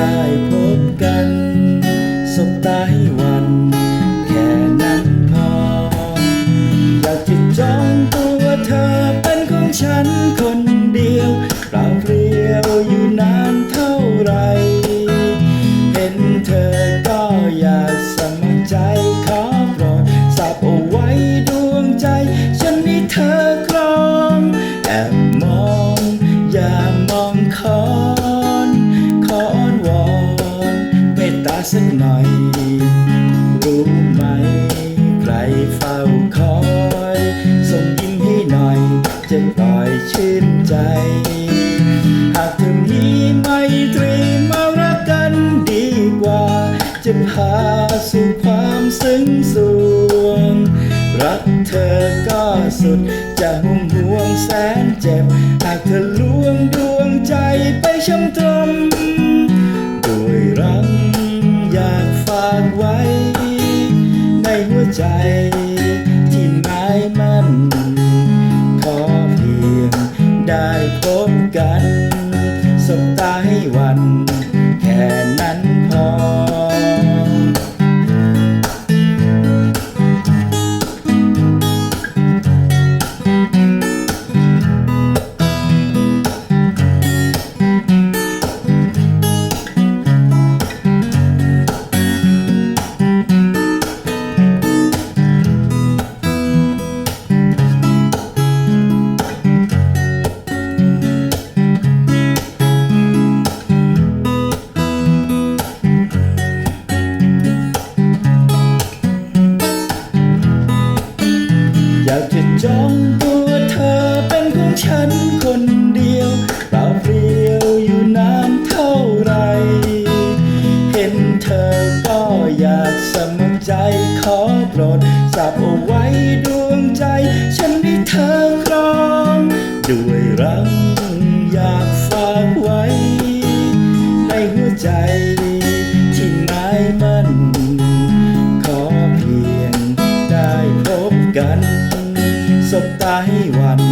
ได้พบกัน สบตาให้วัน แค่นั้นพอ อยากจะจองตัวเธอเป็นของฉันคนเดียวเปล่าเปลี่ยวอยู่นานเท่าไหร รู้ไหม ใครเฝ้าคอย ส่งยิ้มให้หน่อย จะปล่อยชื่นใจ หากเธอมีไม่ตรีมารักกันดีกว่า จะพาสู่ความซึ้งสวง รักเธอก็สุดจะห่วงห่วงแสนเจ็บ บตาให้วัน แค่นั้นพอ จะจองตัวเธอเป็นของฉันคนเดียวเปล่าเปลี่ยวอยู่นานเท่าไร เห็นเธอก็อยากสมัครใจขอโปรดทราบเอาไว้ดวงใจ ฉันได้เธอครอง ด้วยรักอยากฝากไว้ ในหัวใจที่หมายมัน ขอเพียงได้พบกัน สบตาให้วัน